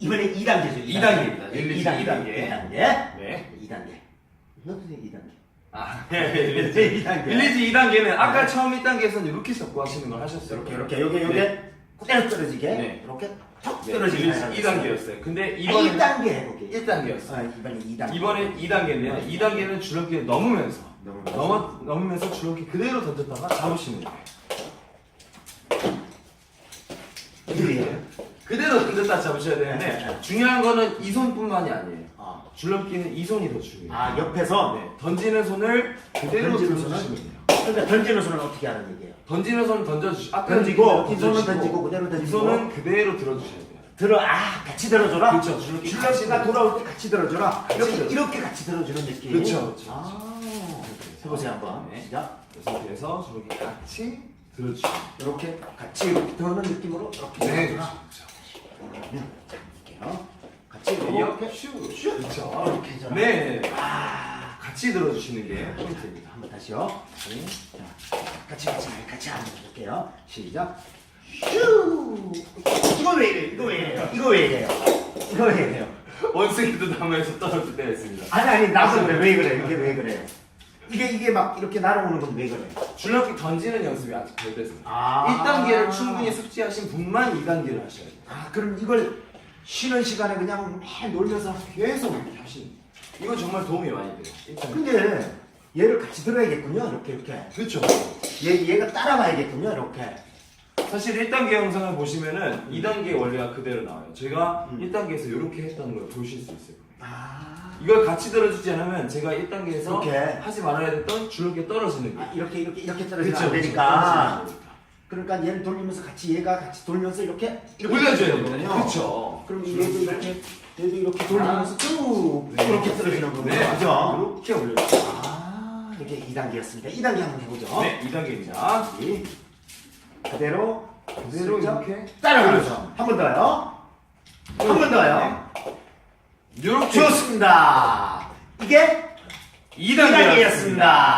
이번에 2단계죠. 2단계입니다. 릴리즈 2단계. 2단계. 네. 2단계. 너도 2단계. 아, 릴리즈 2단계. 릴리즈 2단계는 아까 처음 1단계에서는 이렇게 잡고 하시는 걸 하셨어요. 이렇게 이렇게 여기 여기 네. 그대로 떨어지게 네. 이렇게 턱 네, 떨어지게 하는 2단계였어요. 근데 아, 1단계 해볼게. 1단계였어요. 아, 이번에 2단계. 이번엔 2단계인데요. 2단계는 줄넘기를 넘으면서 넘으면서. 넘어, 넘으면서 줄넘기 그대로 던졌다가 잡으시는 거예요. 이게 그대로 던졌다 잡으셔야 되는데 네. 중요한 거는 이 손뿐만이 아니에요. 아, 줄넘기는 이 손이 더 중요해요. 아 옆에서 네, 던지는 손을 그대로 던지는 들어주시면 손은? 돼요. 그러니까 던지는 손은 어떻게 하는 얘기예요? 던지는 손 던져주시. 아까 던지고 이 손은 던지고 그대로 이 던지고 손은 그대로 들어주셔야 돼요. 들어 아 같이 들어줘라. 그렇죠. 줄넘기 같이 줄넘기가 돌아올 때 같이 들어줘라. 이렇게 들어줘. 이렇게 같이 들어주는 느낌. 그렇죠, 그렇죠, 아, 해보세요 한번. 네. 시작. 이 상태에서 줄넘기 같이 들어주시면 이렇게 같이 이렇게 드는 느낌으로 이렇게. 네, 들어줘라. 그러면 자 볼게요. 같이 네, 이렇게 슉 슉. 그렇죠. 이렇게 해줘라. 네. 아, 같이 들어주시는 게 포인트입니다. 한번 다시요. 네. 자, 같이 같이 같이 한번 해볼게요. 시작. 슈. 이거 왜 이래? 이거 왜 이래요? 이거 왜 이래요? 이거 왜 이래요? 원숭이도 나무에서 떨어질 때가 있습니다. 아니 아니 나도 그래 왜 그래? 이게 왜 그래요? 이게 이게 막 이렇게 날아오는 건 왜 그래? 줄넘기 던지는 연습이 아직 덜 됐습니다. 아. 1단계를 충분히 숙지하신 분만 2단계를 하셔야 돼요. 아 그럼 이걸 쉬는 시간에 그냥 맨 놀면서 계속 이렇게 하시는 거예요. 이건 정말 도움이 많이 돼요. 1단계. 근데 얘를 같이 들어야겠군요 이렇게 이렇게 그렇죠. 얘 얘가 따라가야겠군요 이렇게 사실 1단계 영상을 보시면은 2단계 원리가 그대로 나와요. 제가 음. 1단계에서 이렇게 했다는 걸 보실 수 있어요. 아, 이걸 같이 들어주지 않으면 제가 1단계에서 이렇게. 하지 말아야 됐던 줄넘기 떨어지는 게아 이렇게 이렇게 이렇게 떨어지면 안. 되니까 떨어지는 거니까. 그러니까 얘를 돌리면서 같이 얘가 같이 돌면서 이렇게 이렇게 올려줘야 되거든요. 그렇죠. 그럼 얘도 이렇게 얘도 이렇게 돌리면서 쭉 네. 이렇게 떨어지는 거군요. 네. 그죠? 이렇게 올려줘요. 아 이게 2단계였습니다. 2단계 한번 해보죠. 네, 2단계입니다. 이 그대로 그대로 이렇게 따라가죠. 한번 더요. 한 번 더요. 이렇게 좋습니다. 이게 2단계였습니다. 2단계였습니다.